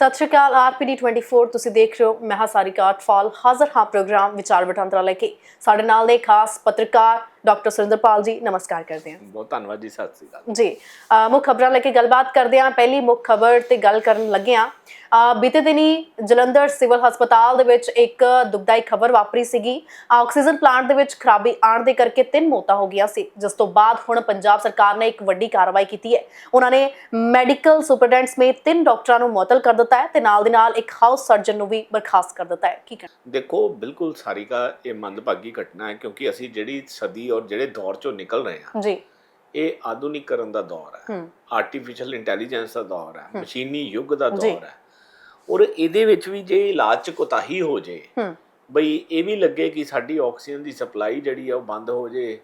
ਸਤਿ ਸ਼੍ਰੀ ਅਕਾਲ ਆਰਪੀਡੀ 24 ਤੁਸੀਂ ਦੇਖ ਰਹੇ ਹੋ ਮੈਂ ਹਾਂ ਸਾਰਿਕਾ ਅਟਫਾਲ ਹਾਜ਼ਰ ਹਾਂ ਪ੍ਰੋਗਰਾਮ ਵਿਚਾਰ ਵਟਾਂਦਰਾ ਲੈ ਕੇ। ਸਾਡੇ ਨਾਲ ਦੇ ਖਾਸ ਪੱਤਰਕਾਰ ਡਾਕਟਰ ਸੁਰਿੰਦਰਪਾਲ ਜੀ ਨਮਸਕਾਰ ਕਰਦੇ ਹਾਂ ਬਹੁਤ ਧੰਨਵਾਦ ਜੀ ਸਤਿ ਸ੍ਰੀ ਅਕਾਲ ਜੀ ਮੁੱਖ ਖਬਰਾਂ ਲੈ ਕੇ ਗੱਲਬਾਤ ਕਰਦੇ ਹਾਂ ਪਹਿਲੀ ਮੁੱਖ ਖਬਰ ਤੇ ਗੱਲ ਕਰਨ ਲੱਗੇ ਹਾਂ ਬੀਤੇ ਦਿਨੀ ਜਲੰਧਰ ਸਿਵਲ ਹਸਪਤਾਲ ਦੇ ਵਿੱਚ ਇੱਕ ਦੁਖਦਾਈ ਖਬਰ ਵਾਪਰੀ ਸੀਗੀ ਆਕਸੀਜਨ ਪਲਾਂਟ ਦੇ ਵਿੱਚ ਖਰਾਬੀ ਆਉਣ ਦੇ ਕਰਕੇ ਤਿੰਨ ਮੌਤਾਂ ਹੋ ਗਈਆਂ ਸੀ ਜਿਸ ਤੋਂ ਬਾਅਦ ਹੁਣ ਪੰਜਾਬ ਸਰਕਾਰ ਨੇ ਇੱਕ ਵੱਡੀ ਕਾਰਵਾਈ ਕੀਤੀ ਹੈ ਉਹਨਾਂ ਨੇ ਮੈਡੀਕਲ ਸੁਪਰਡੈਂਟ ਸਮੇਤ ਤਿੰਨ ਡਾਕਟਰਾਂ ਨੂੰ ਮੁਅੱਤਲ ਕਰ ਦਿੱਤਾ ਹੈ ਤੇ ਨਾਲ ਦੀ ਨਾਲ ਇੱਕ ਹਾਊਸ ਸਰਜਨ ਨੂੰ ਵੀ ਬਰਖਾਸਤ ਕਰ ਦਿੱਤਾ ਹੈ ਕੀ ਕਹਿਣਾ ਦੇਖੋ ਬਿਲਕੁਲ ਸਾਰਿਕਾ ਇਹ ਮੰਦਭਾਗੀ ਘਟਨਾ ਹੈ ਕਿਉਂਕਿ ਅਸੀਂ ਜਿਹੜੀ ਸਦੀ ਔਰ ਜਿਹੜੇ ਦੌਰ ਚੋਂ ਨਿਕਲ ਰਹੇ ਹਾਂ ਜੀ। ਇਹ ਆਧੁਨਿਕਰਨ ਦਾ ਦੌਰ ਹੈ ਆਰਟੀਫੀਸ਼ੀਅਲ ਇੰਟੈਲੀਜੈਂਸ ਦਾ ਦੌਰ ਹੈ ਮਸ਼ੀਨੀ ਯੁੱਗ ਦਾ। ਦੌਰ ਹੈ। ਔਰ ਇਹਦੇ ਵਿੱਚ ਵੀ ਜੇ ਇਲਾਜ ਚ ਕੋਤਾਹੀ ਹੋ ਜੇ ਬਈ ਇਹ ਵੀ ਲੱਗੇ ਕਿ ਸਾਡੀ ਆਕਸੀਜਨ ਦੀ ਸਪਲਾਈ ਜਿਹੜੀ ਆ ਉਹ ਬੰਦ ਹੋ ਜੇ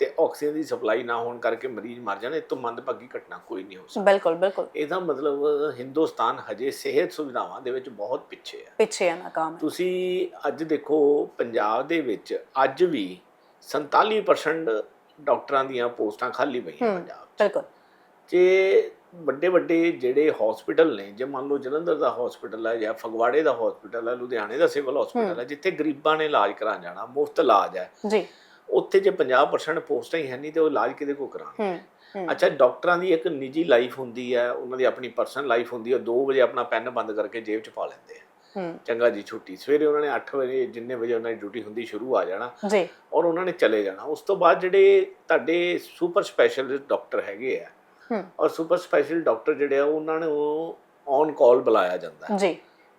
ਤੇ ਆਕਸੀਜਨ ਦੀ ਸਪਲਾਈ ਨਾ ਹੋਣ ਕਰਕੇ ਮਰੀਜ਼ ਮਰ ਜਾਣ ਇਹ ਤੋਂ ਮੰਦਭਾਗੀ ਘਟਨਾ ਕੋਈ ਨਹੀਂ ਹੋ ਸਕਦੀ। ਬਿਲਕੁਲ ਬਿਲਕੁਲ। ਇਹਦਾ ਮਤਲਬ ਹਿੰਦੁਸਤਾਨ ਹਜੇ ਸਿਹਤ ਸੁਵਿਧਾਵਾਂ ਦੇ ਵਿੱਚ ਬਹੁਤ ਪਿੱਛੇ ਹੈ। ਪਿੱਛੇ ਹੈ ਨਾਕਾਮ ਤੁਸੀਂ ਅੱਜ ਦੇਖੋ ਪੰਜਾਬ ਦੇ ਵਿੱਚ ਅੱਜ ਵੀ 47% ਡਾਕਟਰਾਂ ਦੀਆਂ ਪੋਸਟਾਂ ਖਾਲੀ ਪਈਆਂ। ਪੰਜਾਬ 'ਚ। ਬਿਲਕੁਲ। ਤੇ ਵੱਡੇ ਵੱਡੇ ਜਿਹੜੇ ਹਸਪੀਟਲ ਨੇ ਜੇ ਮੰਨ ਲਓ ਜਲੰਧਰ ਦਾ ਹਸਪੀਟਲ ਹੈ ਜਾਂ ਫਗਵਾੜੇ ਦਾ ਹਸਪੀਟਲ ਹੈ ਲੁਧਿਆਣੇ ਦਾ ਸਿਵਲ ਹਸਪੀਟਲ ਹੈ। ਜਿੱਥੇ ਗਰੀਬਾਂ ਨੇ ਇਲਾਜ ਕਰਾਉਣ ਜਾਣਾ ਮੁਫਤ ਇਲਾਜ ਹੈ ਜੀ। ਉੱਥੇ ਜੇ 50% ਪੋਸਟਾਂ ਹੀ ਹੈ ਨਹੀਂ ਤੇ ਉਹ ਇਲਾਜ ਕਿਹਦੇ ਕੋ ਕਰਾਉਣ ਅੱਛਾ ਡਾਕਟਰਾਂ ਦੀ ਇੱਕ ਨਿੱਜੀ ਲਾਈਫ ਹੁੰਦੀ ਹੈ ਉਹਨਾਂ ਦੀ ਆਪਣੀ ਪਰਸਨਲ ਲਾਈਫ ਹੁੰਦੀ ਹੈ 2 ਵਜੇ ਆਪਣਾ ਪੈਨ ਬੰਦ ਕਰਕੇ ਜੇਬ 'ਚ ਪਾ ਲੈਂਦੇ ਆ। ਚੰਗਾ ਜੀ ਛੁੱਟੀ। ਸਵੇਰੇ ਉਹਨਾਂ ਨੇ 8 ਵਜੇ ਜਿੰਨੇ ਵਜੇ ਉਹਨਾਂ ਦੀ ਡਿਊਟੀ ਹੁੰਦੀ ਸ਼ੁਰੂ ਆ ਜਾਣਾ ਜੀ। ਔਰ ਉਹਨਾਂ ਨੇ ਚਲੇ ਜਾਣਾ। ਉਸ ਤੋਂ ਬਾਅਦ ਜਿਹੜੇ ਤੁਹਾਡੇ ਸੁਪਰ ਸਪੈਸ਼ਲਿਸਟ ਡਾਕਟਰ ਹੈਗੇ ਆ ਹੂੰ। ਔਰ ਸੁਪਰ ਸਪੈਸ਼ਲ ਡਾਕਟਰ ਜਿਹੜੇ ਆ ਉਹਨਾਂ ਨੂੰ ਔਨ ਕਾਲ ਬੁਲਾਇਆ ਜਾਂਦਾ। ਹੈ। ਜੀ।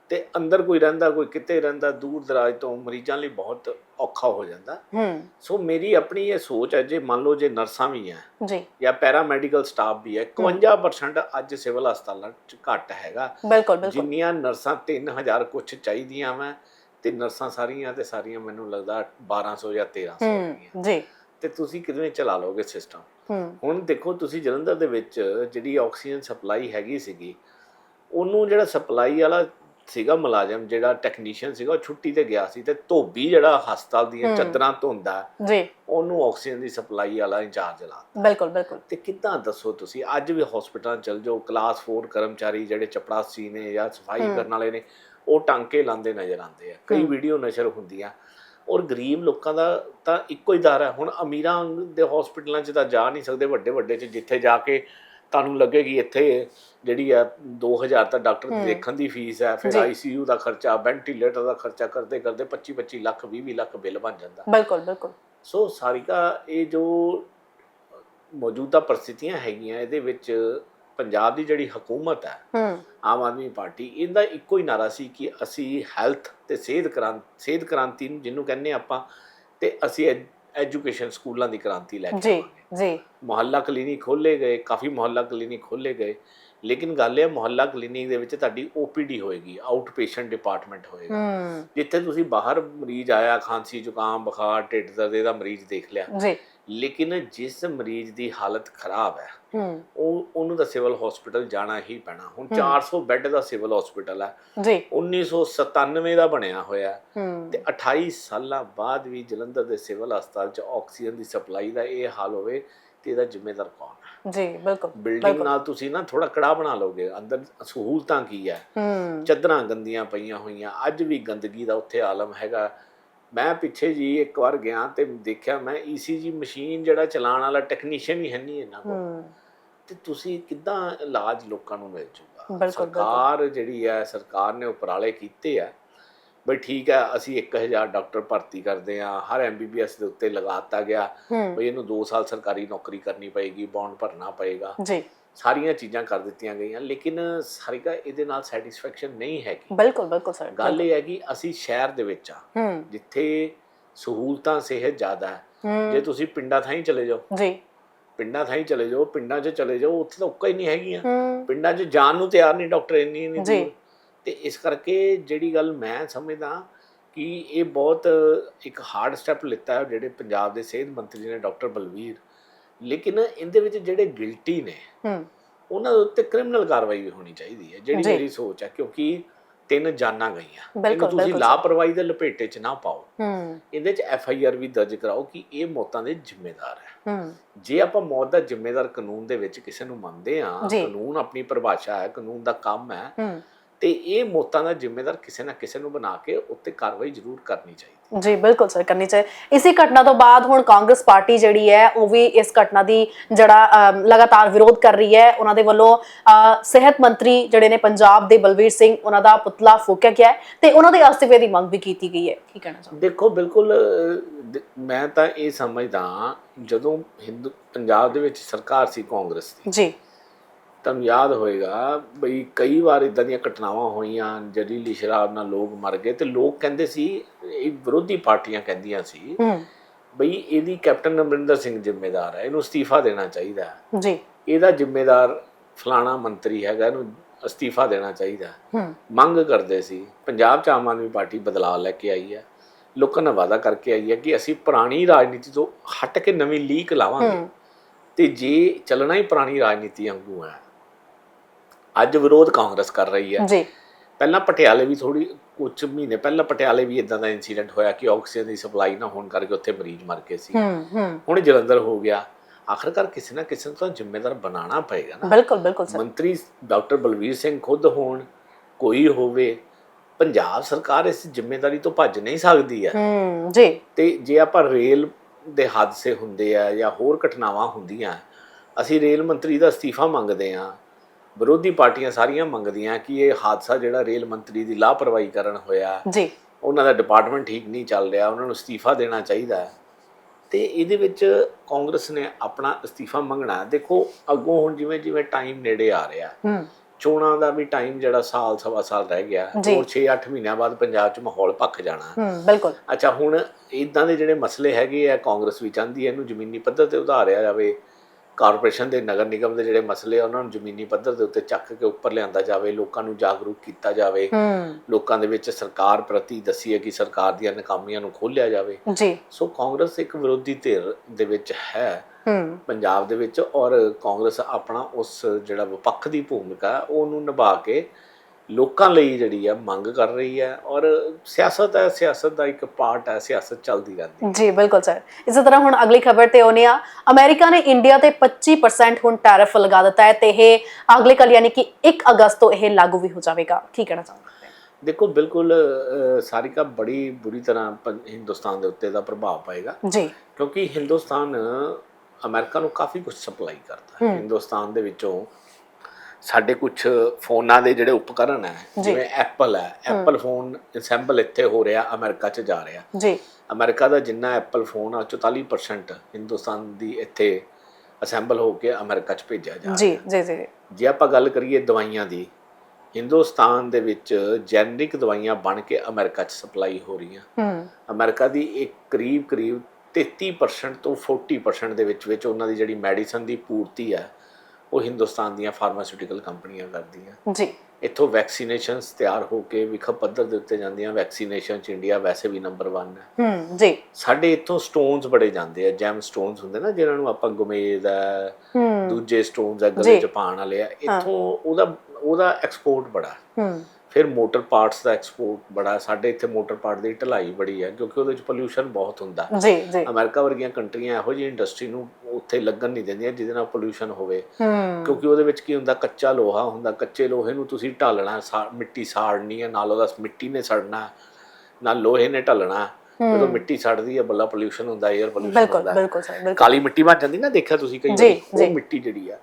ਤੇ ਅੰਦਰ ਕੋਈ ਰਹਿੰਦਾ ਕੋਈ ਕਿਤੇ ਰਹਿੰਦਾ ਦੂਰ ਦਰਾਜ ਤੋਂ ਮਰੀਜ਼ਾਂ ਲਈ ਬਹੁਤ ਔਖਾ ਹੋ ਜਾਂਦਾ। ਹੂੰ। ਸੋ ਮੇਰੀ ਆਪਣੀ ਇਹ ਸੋਚ ਹੈ ਜੇ ਮੰਨ ਲਓ ਜੇ ਨਰਸਾਂ ਵੀ ਆ ਜੀ। ਜਾਂ ਪੈਰਾਮੈਡੀਕਲ ਸਟਾਫ ਵੀ ਹੈ 51% ਅੱਜ ਸਿਵਲ ਹਸਪਤਾਲਾਂ 'ਚ ਘੱਟ ਹੈਗਾ। ਬਿਲਕੁਲ ਬਿਲਕੁਲ। ਜਿੰਨੀਆਂ ਨਰਸਾਂ 3000 ਕੁਛ ਚਾਹੀਦੀਆਂ ਵਾ ਤੇ ਨਰਸਾਂ ਸਾਰੀਆਂ ਤੇ ਸਾਰੀਆਂ ਮੈਨੂੰ ਲੱਗਦਾ 1200 ਜਾਂ 1300 ਹੈਗੀਆਂ ਹੂੰ ਜੀ। ਤੇ ਤੁਸੀਂ ਕਿਵੇਂ ਚਲਾ ਲਓਗੇ ਸਿਸਟਮ ਹੂੰ। ਹੁਣ ਦੇਖੋ ਤੁਸੀਂ ਜਲੰਧਰ ਦੇ ਵਿੱਚ ਜਿਹੜੀ ਆਕਸੀਜਨ ਸਪਲਾਈ ਹੈਗੀ ਸੀਗੀ ਉਹਨੂੰ ਜਿਹੜਾ ਸਪਲਾਈ ਵਾਲਾ ਸੀਗਾ ਮੁਲਾਜ਼ਮ ਜਿਹੜਾ ਟੈਕਨੀਸ਼ੀਅਨ ਸੀਗਾ ਉਹ ਛੁੱਟੀ ਤੇ ਗਿਆ ਸੀ ਤੇ ਧੋਬੀ ਜਿਹੜਾ ਹਸਪਤਾਲ ਦੀਆਂ। ਚੱਦਰਾਂ ਧੋਂਦਾ ਜੀ ਉਹਨੂੰ ਆਕਸੀਜਨ ਦੀ ਸਪਲਾਈ ਵਾਲਾ ਇੰਚਾਰਜ ਲਾ ਬਿਲਕੁਲ ਬਿਲਕੁਲ ਤੇ ਕਿੱਦਾਂ ਦੱਸੋ ਤੁਸੀਂ ਅੱਜ ਵੀ ਹਸਪੀਟਲਾਂ ਚਲ ਜਾਓ ਕਲਾਸ 4 ਕਰਮਚਾਰੀ ਜਿਹੜੇ ਚਪੜਾਸੀ ਨੇ ਜਾਂ ਸਫ਼ਾਈ। ਕਰਨ ਵਾਲੇ ਨੇ ਉਹ ਟਾਂਕੇ ਲਾਉਂਦੇ ਨਜ਼ਰ ਆਉਂਦੇ ਆ ਕਈ। ਵੀਡੀਓ ਨਸ਼ਰ ਹੁੰਦੀਆਂ ਔਰ ਗਰੀਬ ਲੋਕਾਂ ਦਾ ਤਾਂ ਇੱਕੋ ਹੀ ਦਰ ਹੈ ਹੁਣ ਅਮੀਰਾਂ ਦੇ ਹਸਪੀਟਲਾਂ 'ਚ ਤਾਂ ਜਾ ਨਹੀਂ ਸਕਦੇ ਵੱਡੇ ਵੱਡੇ 'ਚ ਜਿੱਥੇ ਜਾ ਕੇ ਤੁਹਾਨੂੰ ਲੱਗੇਗੀ ਇੱਥੇ ਜਿਹੜੀ ਆ 2000 ਤਾਂ ਡਾਕਟਰ ਦੀ ਹੂੰ। ਦੇਖਣ ਦੀ ਫੀਸ ਹੈ ਫਿਰ। ਆਈਸੀਯੂ ਦਾ ਖਰਚਾ ਵੈਂਟੀਲੇਟਰ ਦਾ ਖਰਚਾ ਕਰਦੇ ਕਰਦੇ 25 25 ਲੱਖ 20 20 ਲੱਖ ਬਿੱਲ ਬਣ ਜਾਂਦਾ ਬਿਲਕੁਲ ਬਿਲਕੁਲ ਸੋ ਸਾਰਿਕਾ ਇਹ ਜੋ ਮੌਜੂਦਾ ਪ੍ਰਸਥਿਤੀਆਂ ਹੈਗੀਆਂ ਇਹਦੇ ਵਿੱਚ ਪੰਜਾਬ ਦੀ ਜਿਹੜੀ ਹਕੂਮਤ ਹੈ ਹੂੰ ਆਮ ਆਦਮੀ ਪਾਰਟੀ ਇਹਦਾ ਇੱਕੋ ਹੀ ਨਾਰਾ ਸੀ ਕਿ ਅਸੀਂ ਹੈਲਥ ਤੇ ਸਿਹਤ ਕ੍ਰਾਂਤੀ ਸਿਹਤ ਕ੍ਰਾਂਤੀ ਨੂੰ ਜਿਹਨੂੰ ਕਹਿੰਦੇ ਆਪਾਂ ਤੇ ਅਸੀਂ ਐਜੂਕੇਸ਼ਨ ਸਕੂਲਾਂ ਦੀ ਕ੍ਰਾਂਤੀ ਲੈ ਕੇ ਜੀ ਜੀ। ਮੁਹੱਲਾ ਕਲੀਨਿਕ ਖੋਲੇ ਗਏ ਕਾਫੀ ਮੁਹੱਲਾ ਕਲੀਨਿਕ ਖੋਲੇ ਗਏ। ਲੇਕਿਨ ਗੱਲ ਇਹ ਮੁਹੱਲਾ ਕਲੀਨਿਕ ਦੇ ਵਿੱਚ ਤੁਹਾਡੀ ਓਪੀਡੀ ਹੋਏਗੀ ਆਊਟ ਪੇਸ਼ੈਂਟ ਡਿਪਾਰਟਮੈਂਟ ਹੋਏਗਾ ਜਿੱਥੇ ਤੁਸੀਂ ਬਾਹਰ ਮਰੀਜ਼ ਆਇਆ ਖਾਂਸੀ ਜ਼ੁਕਾਮ ਬੁਖਾਰ ਢਿੱਡ ਦਰਦ ਦਾ ਮਰੀਜ਼ ਦੇਖ ਲਿਆ। ਜੀ। ਲੇਕਿਨ ਜਿਸ ਮਰੀਜ਼ ਦੀ ਹਾਲਤ ਖਰਾਬ ਹੈ ਉਹ ਉਹਨੂੰ ਤਾਂ ਸਿਵਲ ਹਸਪੀਟਲ ਜਾਣਾ ਹੀ ਪੈਣਾ। ਹੁਣ ਹਮ। 400 ਬੈੱਡ ਦਾ ਸਿਵਲ ਹਸਪੀਟਲ ਹੈ। ਜੀ। 1997 ਦਾ ਬਣਿਆ ਹੋਇਆ ਤੇ 28 ਸਾਲਾਂ ਬਾਅਦ ਵੀ ਜਲੰਧਰ ਦੇ ਸਿਵਲ ਹਸਪਤਾਲ 'ਚ ਆਕਸੀਜਨ ਦੀ ਸਪਲਾਈ ਦਾ ਇਹ ਹਾਲ ਹੋਵੇ ਤੇ ਇਹਦਾ ਜ਼ਿੰਮੇਦਾਰ ਕੌਣ ਹੈ? ਜੀ ਬਿਲਕੁਲ ਬਿਲਡਿੰਗ। ਨਾਲ ਤੁਸੀਂ ਨਾ ਥੋੜਾ ਕੜਾ ਬਣਾ ਲਓਗੇ। ਅੰਦਰ ਸਹੂਲਤਾਂ ਕੀ ਹੂੰ। ਚੱਦਰਾਂ ਗੰਦੀਆਂ ਪਈਆਂ ਹੋਈਆਂ। ਅੱਜ ਵੀ ਗੰਦਗੀ ਦਾ ਉੱਥੇ ਆਲਮ ਹੈਗਾ। ਮੈਂ ਪਿੱਛੇ ਜੀ ਇੱਕ ਵਾਰ ਗਿਆ ਤੇ ਦੇਖਿਆ ਮੈਂ ECG ਮਸ਼ੀਨ ਜਿਹੜਾ ਚਲਾਉਣ ਵਾਲਾ ਟੈਕਨੀਸ਼ੀਅਨ ਹੀ ਹੈ ਨਹੀਂ ਇਹਨਾਂ ਕੋਲ। ਤੇ ਤੁਸੀਂ ਕਿੱਦਾਂ ਇਲਾਜ ਲੋਕਾਂ ਨੂੰ ਮਿਲ ਜੂਗਾ? ਸਰਕਾਰ ਜਿਹੜੀ ਹੈ ਸਰਕਾਰ ਨੇ ਉਪਰਾਲੇ ਕੀਤੇ ਆ। ਬਈ ਠੀਕ ਹੈ ਅਸੀਂ 1000 ਡਾਕਟਰ ਭਰਤੀ ਕਰਦੇ ਆ ਹਰ ਐਮਬੀਬੀਐਸ ਦੇ ਉੱਤੇ ਲਗਾਤਾ ਗਿਆ। ਬਈ ਇਹਨੂੰ 2 ਸਾਲ ਸਰਕਾਰੀ ਨੌਕਰੀ ਕਰਨੀ ਪਏਗੀ ਬੌਂਡ ਭਰਨਾ ਪਏਗਾ। ਜੀ। ਸਾਰੀਆਂ ਚੀਜ਼ਾਂ ਕਰ ਦਿੱਤੀਆਂ ਗਈਆਂ ਲੇਕਿਨ ਸਾਰਿਕਾ ਇਹਦੇ ਨਾਲ ਸੈਟੀਸਫੈਕਸ਼ਨ ਨਹੀਂ ਹੈਗੀ। ਬਿਲਕੁਲ ਬਿਲਕੁਲ ਸਰ ਗੱਲ ਇਹ ਹੈ ਕਿ ਅਸੀਂ ਸ਼ਹਿਰ ਦੇ ਵਿੱਚ ਆ ਜਿੱਥੇ ਸਹੂਲਤਾਂ ਸਿਹਤ ਜ਼ਿਆਦਾ ਹੈ। ਜੇ ਤੁਸੀਂ ਪਿੰਡਾਂ ਥਾਈਂ ਚਲੇ ਜਾਓ ਜੀ। ਪਿੰਡਾਂ ਥਾਈਂ ਚਲੇ ਜਾਓ ਪਿੰਡਾਂ 'ਚ ਚਲੇ ਜਾਓ ਉੱਥੇ ਤਾਂ ਉੱਕਾ ਹੀ ਨਹੀਂ ਹੈਗੀਆਂ। ਪਿੰਡਾਂ 'ਚ ਜਾਣ ਨੂੰ ਤਿਆਰ ਨਹੀਂ ਡਾਕਟਰ ਇੰਨੀ ਇੰਨੀ ਜੀ। ਤੇ ਇਸ ਕਰਕੇ ਜਿਹੜੀ ਗੱਲ ਮੈਂ ਸਮਝਦਾ ਕਿ ਇਹ ਬਹੁਤ ਇੱਕ ਹਾਰਡ ਸਟੈਪ ਲਿੱਤਾ ਹੈ ਜਿਹੜੇ ਪੰਜਾਬ ਦੇ ਸਿਹਤ ਮੰਤਰੀ ਨੇ ਡਾਕਟਰ ਬਲਵੀਰ। ਲੇਕਿਨ ਇਹਦੇ ਵਿੱਚ ਜਿਹੜੇ ਗਿਲਟੀ ਨੇ ਹੂੰ। ਉਹਨਾਂ ਦੇ ਉੱਤੇ ਕ੍ਰਿਮੀਨਲ ਕਾਰਵਾਈ ਵੀ ਹੋਣੀ ਚਾਹੀਦੀ ਹੈ ਜਿਹੜੀ। ਮੇਰੀ ਸੋਚ ਹੈ ਕਿਉਂਕਿ ਤਿੰਨ ਜਾਨਾਂ ਗਈਆਂ। ਇਹਨੂੰ ਤੁਸੀਂ। ਲਾਪਰਵਾਹੀ ਦੇ ਲਪੇਟੇ 'ਚ ਨਾ ਪਾਓ। ਹੂੰ। ਇਹਦੇ 'ਚ ਐਫ ਆਈ ਆਰ ਵੀ ਦਰਜ ਕਰਾਓ ਕਿ ਇਹ ਮੌਤਾਂ ਦੇ ਜ਼ਿੰਮੇਦਾਰ ਹੈ। ਹੂੰ। ਜੇ ਆਪਾਂ ਮੌਤ ਦਾ ਜ਼ਿੰਮੇਦਾਰ ਕਾਨੂੰਨ ਦੇ ਵਿੱਚ ਕਿਸੇ ਨੂੰ ਮੰਨਦੇ ਆ। ਕਾਨੂੰਨ ਆਪਣੀ ਪਰਿਭਾਸ਼ਾ ਹੈ ਕਾਨੂੰਨ ਦਾ ਕੰਮ ਹੈ ਹੂੰ। ਤੇ ਇਹ ਮੌਤਾਂ ਦਾ ਜ਼ਿੰਮੇਦਾਰ ਕਿਸੇ ਨਾ ਕਿਸੇ ਨੂੰ ਬਣਾ ਕੇ ਉੱਤੇ ਕਾਰਵਾਈ ਜ਼ਰੂਰ ਕਰਨੀ ਚਾਹੀਦੀ ਜੀ ਬਿਲਕੁਲ ਸਰ ਕਰਨੀ ਚਾਹੀਦੀ ਇਸੇ ਘਟਨਾ ਤੋਂ ਬਾਅਦ ਹੁਣ ਕਾਂਗਰਸ ਪਾਰਟੀ ਜਿਹੜੀ ਹੈ ਉਹ ਵੀ ਇਸ ਘਟਨਾ ਦੀ ਜਿਹੜਾ ਲਗਾਤਾਰ ਵਿਰੋਧ ਕਰ ਰਹੀ ਹੈ। ਉਹਨਾਂ ਦੇ ਵੱਲੋਂ ਸਿਹਤ ਮੰਤਰੀ ਜਿਹੜੇ ਨੇ ਪੰਜਾਬ ਦੇ ਬਲਵੀਰ ਸਿੰਘ ਉਹਨਾਂ ਦਾ ਪੁਤਲਾ ਫੂਕਿਆ ਗਿਆ ਤੇ ਉਹਨਾਂ ਦੇ ਅਸਤੀਫੇ ਦੀ ਮੰਗ ਵੀ ਕੀਤੀ ਗਈ ਹੈ। ਕੀ ਕਹਿਣਾ ਚਾਹੁੰਦੇ ਦੇਖੋ ਬਿਲਕੁਲ ਮੈਂ ਤਾਂ ਇਹ ਸਮਝਦਾ ਜਦੋਂ ਹਿੰਦੂ ਪੰਜਾਬ ਦੇ ਵਿੱਚ ਸਰਕਾਰ ਸੀ ਕਾਂਗਰਸ ਦੀ ਜੀ। ਤੁਹਾਨੂੰ ਯਾਦ ਹੋਏਗਾ ਬਈ ਕਈ ਵਾਰ ਇਦਾਂ ਦੀਆਂ ਘਟਨਾਵਾਂ ਹੋਈਆਂ ਜ਼ਹਿਰੀਲੀ ਸ਼ਰਾਬ ਨਾਲ ਲੋਕ ਮਰ ਗਏ ਤੇ ਲੋਕ ਕਹਿੰਦੇ ਸੀ ਇਹ ਵਿਰੋਧੀ ਪਾਰਟੀਆਂ ਕਹਿੰਦੀਆਂ ਸੀ ਬਈ ਇਹਦੀ ਕੈਪਟਨ ਅਮਰਿੰਦਰ ਸਿੰਘ ਜ਼ਿੰਮੇਦਾਰ ਹੈ ਇਹਨੂੰ ਅਸਤੀਫਾ ਦੇਣਾ ਚਾਹੀਦਾ। ਜੀ। ਇਹਦਾ ਜ਼ਿੰਮੇਦਾਰ ਫਲਾਣਾ ਮੰਤਰੀ ਹੈਗਾ ਇਹਨੂੰ ਅਸਤੀਫਾ ਦੇਣਾ ਚਾਹੀਦਾ ਮੰਗ ਕਰਦੇ ਸੀ ਪੰਜਾਬ ਚ ਆਮ ਆਦਮੀ ਪਾਰਟੀ ਬਦਲਾਅ ਲੈ ਕੇ ਆਈ ਹੈ ਲੋਕਾਂ ਨਾਲ ਵਾਅਦਾ ਕਰਕੇ ਆਈ ਹੈ ਕਿ ਅਸੀਂ ਪੁਰਾਣੀ ਰਾਜਨੀਤੀ ਤੋਂ ਹਟ ਕੇ ਨਵੀਂ ਲੀਕ ਲਾਵਾਂਗੇ ਤੇ ਜੇ ਚੱਲਣਾ ਹੀ ਪੁਰਾਣੀ ਰਾਜਨੀਤੀ ਵਾਂਗੂ ਹੈ ਅੱਜ ਵਿਰੋਧ ਕਾਂਗਰਸ ਕਰ ਰਹੀ ਹੈ। ਜੀ। ਪਹਿਲਾਂ ਪਟਿਆਲੇ ਵੀ ਥੋੜੀ ਕੁਝ ਮਹੀਨੇ ਪਹਿਲਾਂ ਪਟਿਆਲੇ ਵੀ ਇਦਾਂ ਦਾ ਇਨਸੀਡੈਂਟ ਹੋਇਆ ਕਿ ਆਕਸੀਜਨ ਦੀ ਸਪਲਾਈ ਨਾ ਹੋਣ ਕਰਕੇ ਉੱਥੇ ਮਰੀਜ਼ ਮਰ ਗਏ ਸੀ। ਹੂੰ ਹੂੰ। ਹੁਣ ਜਲੰਧਰ ਹੋ ਗਿਆ। ਆਖਰਕਾਰ ਕਿਸੇ ਨਾ ਕਿਸੇ ਨੂੰ ਤਾਂ ਜ਼ਿੰਮੇਦਾਰ ਬਣਾਉਣਾ ਪਏਗਾ ਨਾ। ਬਿਲਕੁਲ ਬਿਲਕੁਲ ਸਰ। ਮੰਤਰੀ ਡਾਕਟਰ ਬਲਵੀਰ ਸਿੰਘ ਖੁਦ ਹੋਣ ਕੋਈ ਹੋਵੇ ਪੰਜਾਬ ਸਰਕਾਰ ਇਸ ਜ਼ਿੰਮੇਵਾਰੀ ਤੋਂ ਭੱਜ ਨਹੀਂ ਸਕਦੀ ਹੈ। ਹੂੰ ਜੀ। ਤੇ ਜੇ ਆਪਾਂ ਰੇਲ ਦੇ ਹਾਦਸੇ ਹੁੰਦੇ ਆ ਜਾਂ ਹੋਰ ਘਟਨਾਵਾਂ ਹੁੰਦੀਆਂ ਅਸੀਂ ਰੇਲ ਮੰਤਰੀ ਦਾ ਅਸਤੀਫਾ ਮੰਗਦੇ ਆ ਵਿਰੋਧੀ ਪਾਰਟੀਆਂ ਸਾਰੀਆਂ ਮੰਗਦੀਆਂ ਕਿ ਇਹ ਹਾਦਸਾ ਜਿਹੜਾ ਰੇਲ ਮੰਤਰੀ ਦੀ ਲਾਪਰਵਾਹੀ ਕਰਨ ਹੋਇਆ। ਜੀ। ਉਹਨਾਂ ਦਾ ਡਿਪਾਰਟਮੈਂਟ ਠੀਕ ਨਹੀਂ ਚੱਲ ਰਿਹਾ ਉਹਨਾਂ ਨੂੰ ਅਸਤੀਫਾ ਦੇਣਾ ਚਾਹੀਦਾ ਹੈ। ਤੇ ਇਹਦੇ ਵਿੱਚ ਕਾਂਗਰਸ ਨੇ ਆਪਣਾ ਅਸਤੀਫਾ ਮੰਗਣਾ। ਦੇਖੋ ਅੱਗੋਂ ਹੁਣ ਜਿਵੇਂ ਜਿਵੇਂ ਟਾਈਮ ਨੇੜੇ ਆ ਰਿਹਾ ਹੂੰ। ਚੋਣਾਂ ਦਾ ਵੀ ਟਾਈਮ ਜਿਹੜਾ ਸਾਲ ਸਵਾ ਸਾਲ ਰਹਿ ਗਿਆ। ਹੋਰ 6-8 ਮਹੀਨਿਆਂ ਬਾਅਦ ਪੰਜਾਬ 'ਚ ਮਾਹੌਲ ਪੱਕ ਜਾਣਾ। ਹੂੰ ਬਿਲਕੁਲ। ਅੱਛਾ ਹੁਣ ਇਦਾਂ ਦੇ ਜਿਹੜੇ ਮਸਲੇ ਹੈਗੇ ਆ ਕਾਂਗਰਸ ਵੀ ਚਾਹੁੰਦੀ ਹੈ ਇਹਨੂੰ ਜ਼ਮੀਨੀ ਪੱਧਰ ਤੇ ਉਧਾਰਿਆ ਜਾਵੇ। ਕਾਰਪੋਰੇਸ਼ਨ ਦੇ ਨਗਰ ਨਿਗਮ ਦੇ ਜਿਹੜੇ ਮਸਲੇ ਆ ਉਹਨਾਂ ਨੂੰ ਜ਼ਮੀਨੀ ਪੱਧਰ ਦੇ ਉੱਤੇ ਚੱਕ ਕੇ ਉੱਪਰ ਲਿਆਂਦਾ ਜਾਵੇ ਲੋਕਾਂ ਨੂੰ ਜਾਗਰੂਕ ਕੀਤਾ ਜਾਵੇ ਲੋਕਾਂ ਦੇ ਵਿੱਚ ਸਰਕਾਰ ਪ੍ਰਤੀ ਦੱਸੀਏ ਕਿ ਸਰਕਾਰ ਦੀਆਂ ਨਾਕਾਮੀਆਂ ਨੂੰ ਖੋਲ੍ਹਿਆ ਜਾਵੇ। ਜੀ। ਸੋ ਕਾਂਗਰਸ ਇੱਕ ਵਿਰੋਧੀ ਧਿਰ ਦੇ ਵਿੱਚ ਹੈ। ਪੰਜਾਬ ਦੇ ਵਿੱਚ ਔਰ ਕਾਂਗਰਸ ਆਪਣਾ ਉਸ ਜਿਹੜਾ ਵਿਪੱਖ ਦੀ ਭੂਮਿਕਾ ਉਹਨੂੰ ਨਿਭਾ ਕੇ ਲੋਕਾਂ ਲਈ ਜਿਹੜੀ ਹੈ ਮੰਗ ਕਰ ਰਹੀ ਹੈ ਔਰ ਸਿਆਸਤ ਹੈ ਸਿਆਸਤ ਦਾ ਇੱਕ ਪਾਰਟ ਹੈ ਸਿਆਸਤ ਚੱਲਦੀ ਰਹਿੰਦੀ ਹੈ। ਜੀ ਬਿਲਕੁਲ ਸਰ। ਇਸੇ ਤਰ੍ਹਾਂ ਹੁਣ ਅਗਲੀ ਖਬਰ ਤੇ ਆਉਂਦੇ ਆ ਅਮਰੀਕਾ ਨੇ ਇੰਡੀਆ ਤੇ 25% ਹੁਣ ਟੈਰਿਫ ਲਗਾ ਦਿੱਤਾ ਹੈ ਤੇ ਇਹ ਅਗਲੇ ਕੱਲ ਯਾਨੀ ਕਿ 1 ਅਗਸਤ ਤੋਂ ਇਹ ਲਾਗੂ ਵੀ ਹੋ ਜਾਵੇਗਾ। ਕੀ ਕਹਿਣਾ ਚਾਹੁੰਦੇ ਦੇਖੋ ਬਿਲਕੁਲ ਸਾਰਿਕਾ ਬੜੀ ਬੁਰੀ ਤਰ੍ਹਾਂ ਹਿੰਦੁਸਤਾਨ ਦੇ ਉੱਤੇ ਦਾ ਪ੍ਰਭਾਵ ਪਏਗਾ। ਜੀ। ਕਿਉਂਕਿ ਹਿੰਦੁਸਤਾਨ ਅਮਰੀਕਾ ਨੂੰ ਕਾਫੀ ਕੁਝ ਸਪਲਾਈ ਕਰਦਾ ਹੈ। ਹੂੰ। ਹਿੰਦੁਸਤਾਨ ਦੇ ਵਿੱਚੋਂ ਸਾਡੇ ਕੁਝ ਫੋਨਾਂ ਦੇ ਜਿਹੜੇ ਉਪਕਰਨ ਹੈ। ਜਿਵੇਂ ਐਪਲ ਹੈ ਐਪਲ ਫੋਨ ਅਸੈਂਬਲ ਇੱਥੇ ਹੋ ਰਿਹਾ ਅਮਰੀਕਾ 'ਚ ਜਾ ਰਿਹਾ। ਜੀ। ਅਮਰੀਕਾ ਦਾ ਜਿੰਨਾ ਐਪਲ ਫੋਨ ਆ 44% ਹਿੰਦੁਸਤਾਨ ਦੀ ਇੱਥੇ ਅਸੈਂਬਲ ਹੋ ਕੇ ਅਮਰੀਕਾ 'ਚ ਭੇਜਿਆ ਜਾ ਜੀ ਜੀ ਜੀ। ਜੇ ਆਪਾਂ ਗੱਲ ਕਰੀਏ ਦਵਾਈਆਂ ਦੀ ਹਿੰਦੁਸਤਾਨ ਦੇ ਵਿੱਚ ਜੈਨਰਿਕ ਦਵਾਈਆਂ ਬਣ ਕੇ ਅਮਰੀਕਾ 'ਚ ਸਪਲਾਈ ਹੋ ਰਹੀਆਂ। ਹੂੰ। ਅਮਰੀਕਾ ਦੀ ਇੱਕ ਕਰੀਬ ਕਰੀਬ 33% ਤੋਂ 40% ਦੇ ਵਿੱਚ ਵਿੱਚ ਉਹਨਾਂ ਦੀ ਜਿਹੜੀ ਮੈਡੀਸਨ ਦੀ ਪੂਰਤੀ ਹੈ ਉਹ ਹਿੰਦੁਸਤਾਨ ਦੀਆਂ ਫਾਰਮਾਸਿਊਟੀਕਲ ਕੰਪਨੀਆਂ ਕਰਦੀਆਂ। ਜੀ। ਇੱਥੋਂ ਵੈਕਸੀਨੇਸ਼ਨਸ ਤਿਆਰ ਹੋ ਕੇ ਵਿਖਾ ਪੱਧਰ ਦੇ ਉੱਤੇ ਜਾਂਦੀਆਂ। ਵੈਕਸੀਨੇਸ਼ਨ ਚ ਇੰਡੀਆ ਵੈਸੇ ਵੀ ਨੰਬਰ 1 ਹੈ। ਹੂੰ ਜੀ। ਸਾਡੇ ਇੱਥੋਂ ਸਟੋਨਸ ਬੜੇ ਜਾਂਦੇ ਆ ਜੈਮ ਸਟੋਨਸ ਹੁੰਦੇ ਨਾ ਜਿਹਨਾਂ ਨੂੰ ਆਪਾਂ ਗੁਮੇਦ ਹੂੰ ਦੂਜੇ ਸਟੋਨਸ ਆ ਗਲੇ। ਚ ਪਾਉਣ ਵਾਲੇ ਆ। ਇੱਥੋਂ ਉਹਦਾ ਉਹਦਾ ਐਕਸਪੋਰਟ ਬੜਾ ਹੂੰ। ਫਿਰ ਮੋਟਰ ਪਾਰਟਸ ਦਾ ਐਕਸਪੋਰਟ ਬੜਾ ਸਾਡੇ ਇੱਥੇ ਮੋਟਰ ਪਾਰਟ ਦੀ ਢਲਾਈ ਬੜੀ ਹੈ ਕਿਉਂਕਿ ਉਹਦੇ ਚ ਪੋਲਿਊਸ਼ਨ ਬਹੁਤ ਹੁੰਦਾ ਜੀ ਜੀ। ਅਮਰੀਕਾ ਵਰਗੀਆਂ ਕੰਟਰੀਆਂ ਇਹੋ ਜਿਹੀ ਇੰਡਸਟਰੀ ਨੂੰ ਉੱਥੇ ਲੱਗਣ ਨਹੀਂ ਦਿੰਦੀਆਂ ਜਿਹਦੇ ਨਾਲ ਪੋਲਿਊਸ਼ਨ ਹੋਵੇ। ਕਿਉਂਕਿ ਉਹਦੇ ਵਿੱਚ ਕੀ ਹੁੰਦਾ ਕੱਚਾ ਲੋਹਾ ਹੁੰਦਾ ਕੱਚੇ ਲੋਹੇ ਨੂੰ ਤੁਸੀਂ ਢਾਲਣਾ ਮਿੱਟੀ ਸਾੜਨੀ ਹੈ ਨਾਲ ਉਹਦਾ ਮਿੱਟੀ ਨੇ ਸੜਨਾ ਨਾਲ ਲੋਹੇ ਨੇ ਢਲਣਾ। ਜਦੋਂ ਮਿੱਟੀ ਸੜਦੀ ਹੈ ਬੱਲਾ ਪੋਲਿਊਸ਼ਨ ਹੁੰਦਾ 에ਅਰ ਬਿਲਕੁਲ ਹੁੰਦਾ। ਬਿਲਕੁਲ ਸਰ ਬਿਲਕੁਲ। ਕਾਲੀ ਮਿੱਟੀ ਬਣ ਜਾਂਦੀ ਨਾ ਦੇਖਿਆ ਤੁਸੀਂ ਕਈ ਵਾਰੀ। ਉਹ ਮਿੱਟੀ ਜਿਹੜੀ ਆ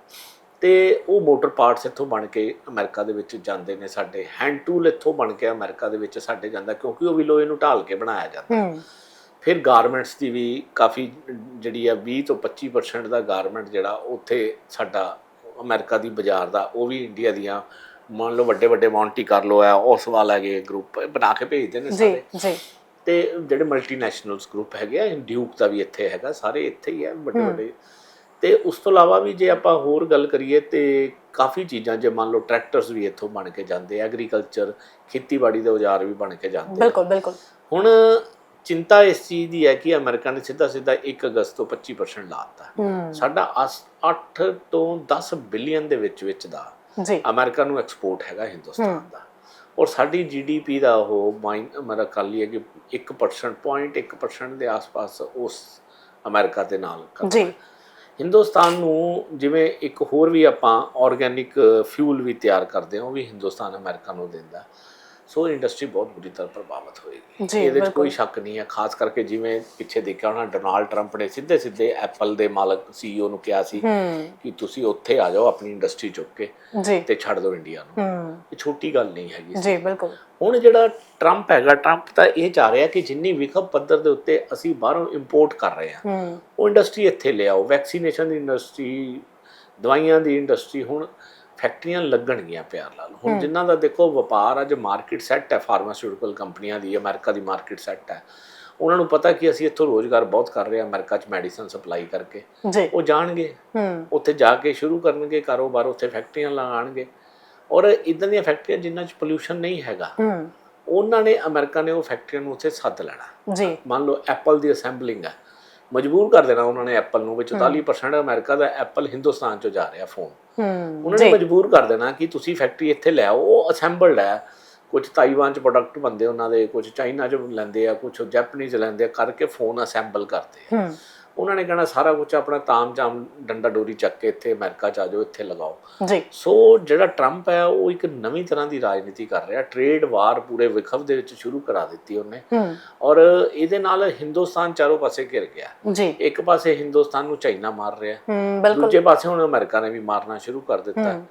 ਤੇ ਉਹ ਮੋਟਰ ਪਾਰਟਸ ਇੱਥੋਂ ਬਣ ਕੇ ਅਮਰੀਕਾ ਦੇ ਵਿੱਚ ਜਾਂਦੇ ਨੇ ਸਾਡੇ ਹੈਂਡ ਟੂਲ ਇੱਥੋਂ ਬਣ ਕੇ ਅਮਰੀਕਾ ਦੇ ਵਿੱਚ ਸਾਡੇ ਜਾਂਦਾ ਕਿਉਂਕਿ ਉਹ ਵੀ ਲੋਹੇ ਨੂੰ ਢਾਲ ਕੇ ਬਣਾਇਆ ਜਾਂਦਾ। ਹੂੰ। ਫਿਰ ਗਾਰਮੈਂਟਸ ਦੀ ਵੀ ਕਾਫੀ ਜਿਹੜੀ ਆ 20 ਤੋਂ 25% ਦਾ ਗਾਰਮੈਂਟ ਜਿਹੜਾ ਉੱਥੇ ਸਾਡਾ ਅਮਰੀਕਾ ਦੀ ਬਾਜ਼ਾਰ ਦਾ ਉਹ ਵੀ ਇੰਡੀਆ ਦੀਆਂ ਮੰਨ ਲਓ ਵੱਡੇ ਵੱਡੇ ਮੌਂਟੀ ਕਰ ਲੋ ਆ ਉਸ ਵਾਲਾ ਹੈਗੇ ਗਰੁੱਪ ਬਣਾ ਕੇ ਭੇਜਦੇ ਨੇ ਜੀ ਸਾਰੇ। ਜੀ। ਤੇ ਜਿਹੜੇ ਮਲਟੀਨੈਸ਼ਨਲਸ ਗਰੁੱਪ ਹੈਗੇ ਆ ਡਿਊਕ ਦਾ ਵੀ ਇੱਥੇ ਹੈਗਾ ਸਾਰੇ ਇੱਥੇ ਹੀ ਆ ਵੱਡੇ। ਵੱਡੇ। ਤੇ ਉਸ ਤੋਂ ਇਲਾਵਾ ਵੀ ਜੇ ਆਪਾਂ ਹੋਰ ਗੱਲ ਕਰੀਏ ਤੇ ਕਾਫੀ ਚੀਜ਼ਾਂ ਜੇ ਮੰਨ ਲਓ ਟਰੈਕਟਰਸ ਵੀ ਇੱਥੋਂ ਬਣ ਕੇ ਜਾਂਦੇ ਆ ਐਗਰੀਕਲਚਰ ਖੇਤੀਬਾੜੀ ਦੇ ਔਜ਼ਾਰ ਵੀ ਬਣ ਕੇ ਜਾਂਦੇ ਆ। ਬਿਲਕੁਲ ਬਿਲਕੁਲ। ਹੁਣ ਚਿੰਤਾ ਇਸ ਚੀਜ਼ ਦੀ ਹੈ ਕਿ ਅਮਰੀਕਾ ਨੇ ਸਿੱਧਾ ਸਿੱਧਾ 1 ਅਗਸਤ ਤੋਂ 25% ਲਾਤਾ ਸਾਡਾ 8 ਤੋਂ 10 ਬਿਲੀਅਨ ਦੇ ਵਿੱਚ ਵਿੱਚ ਦਾ ਜੀ। ਅਮਰੀਕਾ ਨੂੰ ਐਕਸਪੋਰਟ ਹੈਗਾ ਹਿੰਦੁਸਤਾਨ। ਦਾ। ਔਰ ਸਾਡੀ ਜੀਡੀਪੀ ਦਾ ਉਹ ਮਾਈਨ ਮੇਰਾ ਕੱਲ ਹੀ ਹੈ ਕਿ 1% 0.1% ਦੇ ਆਸ-ਪਾਸ ਉਸ ਅਮਰੀਕਾ ਦੇ ਨਾਲ ਕਰਦਾ ਜੀ। ਹਿੰਦੁਸਤਾਨ ਨੂੰ ਜਿਵੇਂ ਇੱਕ ਹੋਰ ਵੀ ਆਪਾਂ ਆਰਗੈਨਿਕ ਫਿਊਲ ਵੀ ਤਿਆਰ ਕਰਦੇ ਹਾਂ ਉਹ ਵੀ ਹਿੰਦੁਸਤਾਨ ਅਮਰੀਕਾ ਨੂੰ ਦਿੰਦਾ। ਸੋ ਇੰਡਸਟਰੀ ਬਹੁਤ ਬੁਰੀ ਤਰ੍ਹਾਂ ਪ੍ਰਭਾਵਿਤ ਹੋਏਗੀ। ਇਹਦੇ ਵਿੱਚ। ਕੋਈ ਸ਼ੱਕ ਨਹੀਂ ਹੈ ਖਾਸ ਕਰਕੇ ਜਿਵੇਂ ਪਿੱਛੇ ਦੇਖਿਆ ਹੋਣਾ ਡੋਨਾਲਡ ਟਰੰਪ ਨੇ ਸਿੱਧੇ ਸਿੱਧੇ ਐਪਲ ਦੇ ਮਾਲਕ ਸੀਈਓ ਨੂੰ ਕਿਹਾ ਸੀ ਕਿ ਤੁਸੀਂ ਉੱਥੇ ਆ ਜਾਓ ਆਪਣੀ ਇੰਡਸਟਰੀ ਚੁੱਕ ਕੇ ਤੇ ਛੱਡ ਦਿਓ ਇੰਡੀਆ ਨੂੰ। ਇਹ ਛੋਟੀ ਗੱਲ ਨਹੀਂ ਹੈਗੀ ਜੀ ਬਿਲਕੁਲ। ਹੁਣ ਜਿਹੜਾ ਟਰੰਪ ਹੈਗਾ ਟਰੰਪ ਤਾਂ ਇਹ ਚਾਹ ਰਿਹਾ ਕਿ ਜਿੰਨੀ ਵਿਖਮ ਪੱਧਰ ਦੇ ਉੱਤੇ ਅਸੀਂ ਬਾਹਰੋਂ ਇੰਪੋਰਟ ਕਰ ਰਹੇ ਹੂੰ ਉਹ ਇੰਡਸਟਰੀ ਇੱਥੇ ਲਿਆਓ। ਵੈਕਸੀਨੇਸ਼ਨ ਦੀ ਇੰਡਸਟਰੀ ਦਵਾਈਆਂ ਦੀ ਇੰਡਸਟਰੀ ਹੁਣ ਫੈਕਟਰੀਆਂ ਲੱਗਣਗੀਆਂ ਪਿਆਰ ਨਾਲ। ਹੁਣ ਜਿਨ੍ਹਾਂ ਦਾ ਦੇਖੋ ਵਪਾਰ ਅੱਜ ਮਾਰਕੀਟ ਸੈੱਟ ਹੈ ਫਾਰਮਾਸਿਊਟੀਕਲ ਕੰਪਨੀਆਂ ਦੀ ਅਮਰੀਕਾ ਦੀ ਮਾਰਕੀਟ ਸੈੱਟ ਹੈ। ਉਹਨਾਂ ਨੂੰ ਪਤਾ ਕਿ ਅਸੀਂ ਇੱਥੋਂ ਰੋਜ਼ਗਾਰ ਬਹੁਤ ਕਰ ਰਹੇ ਹਾਂ ਅਮਰੀਕਾ 'ਚ ਮੈਡੀਸਨ ਸਪਲਾਈ ਕਰਕੇ। ਉਹ ਜਾਣਗੇ। ਉੱਥੇ ਜਾ ਕੇ ਸ਼ੁਰੂ ਕਰਨਗੇ ਕਾਰੋਬਾਰ ਉੱਥੇ ਫੈਕਟਰੀਆਂ ਲਗਾਉਣਗੇ। ਔਰ ਇਦਾਂ ਦੀਆਂ ਫੈਕਟਰੀਆਂ ਜਿਨ੍ਹਾਂ 'ਚ ਪੋਲਿਊਸ਼ਨ ਨਹੀਂ ਹੈਗਾ ਉਹਨਾਂ ਨੇ ਅਮਰੀਕਾ ਨੇ ਉਹ ਫੈਕਟਰੀਆਂ ਨੂੰ ਉੱਥੇ ਸੱਦ ਲੈਣਾ। ਜੀ। ਮੰਨ ਲਓ ਐਪਲ ਦੀ ਅਸੈਂਬਲਿੰਗ ਹੈ। ਮਜਬੂਰ ਕਰ ਦੇਣਾ ਉਹਨਾਂ ਨੇ ਐਪਲ ਨੂੰ ਵੀ 44% ਅਮਰੀਕਾ ਦਾ ਐਪਲ ਹਿੰਦੁਸਤਾਨ ਚੋਂ ਜਾ ਰਿਹਾ ਫੋਨ ਹੂੰ ਉਹਨਾਂ ਨੇ ਮਜਬੂਰ ਕਰ ਦੇਣਾ ਕਿ ਤੁਸੀਂ ਫੈਕਟਰੀ ਇੱਥੇ ਲੈ ਆਓ ਉਹ ਅਸੈਂਬਲਡ ਹੈ। ਕੁਝ ਤਾਈਵਾਨ ਚ ਪ੍ਰੋਡਕਟ ਬੰਦੇ ਉਹਨਾਂ ਦੇ ਕੁਝ ਚਾਈਨਾ ਚ ਲੈਂਦੇ ਆ ਕੁਝ ਜਾਪਨੀਜ਼ ਲੈਂਦੇ ਆ ਕਰਕੇ ਫੋਨ ਅਸੈਂਬਲ ਕਰਦੇ ਆ। ਹੂੰ। ਉਹਨਾਂ ਨੇ ਕਹਿਣਾ ਸਾਰਾ ਕੁਝ ਆਪਣਾ ਤਾਮ ਚਾਮ ਡੰਡਾ ਡੋਰੀ ਚੱਕ ਕੇ ਇੱਥੇ ਅਮਰੀਕਾ ਚ ਆ ਜਾਓ ਇੱਥੇ ਲਗਾਓ। ਜੀ। ਸੋ ਜਿਹੜਾ ਟਰੰਪ ਹੈ ਉਹ ਇੱਕ ਨਵੀਂ ਤਰ੍ਹਾਂ ਦੀ ਰਾਜਨੀਤੀ ਕਰ ਰਿਹਾ। ਟ੍ਰੇਡ ਵਾਰ ਪੂਰੇ ਵਿਖਵ ਦੇ ਵਿੱਚ ਸ਼ੁਰੂ ਕਰਾ ਦਿੱਤੀ ਉਹਨੇ। ਔਰ ਇਹਦੇ ਨਾਲ ਹਿੰਦੁਸਤਾਨ ਚਾਰੋਂ ਪਾਸੇ ਘਿਰ ਗਿਆ। ਜੀ। ਇੱਕ ਪਾਸੇ ਹਿੰਦੁਸਤਾਨ ਨੂੰ ਚਾਈਨਾ ਮਾਰ ਰਿਹਾ। ਦੂਜੇ ਪਾਸੇ ਹੁਣ ਅਮਰੀਕਾ ਨੇ ਵੀ ਮਾਰਨਾ ਸ਼ੁਰੂ ਕਰ ਦਿੱਤਾ।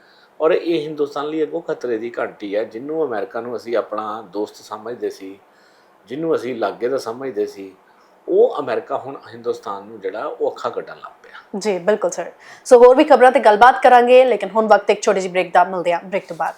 ਔਰ ਇਹ ਹਿੰਦੁਸਤਾਨ ਲਈ ਅੱਗੋਂ ਖਤਰੇ ਦੀ ਘੰਟੀ ਹੈ। ਜਿਹਨੂੰ ਅਮਰੀਕਾ ਨੂੰ ਅਸੀਂ ਆਪਣਾ ਦੋਸਤ ਸਮਝਦੇ ਸੀ ਜਿਹਨੂੰ ਅਸੀਂ ਲਾਗੇ ਦਾ ਸਮਝਦੇ ਸੀ ਉਹ ਅਮਰੀਕਾ ਹੁਣ ਹਿੰਦੁਸਤਾਨ ਨੂੰ ਜਿਹੜਾ, ਉਹ ਅੱਖਾਂ ਕੱਢਣ ਲੱਗ ਪਿਆ। ਜੀ, ਬਿਲਕੁਲ ਸਰ। ਸੋ ਹੋਰ ਵੀ ਖਬਰਾਂ ਤੇ ਗੱਲਬਾਤ ਕਰਾਂਗੇ, ਲੇਕਿਨ ਹੁਣ ਵਕਤ ਇੱਕ ਛੋਟੀ ਜਿਹੀ ਬ੍ਰੇਕ ਦਾ, ਮਿਲਦੇ ਆ ਬ੍ਰੇਕ ਤੋਂ ਬਾਅਦ।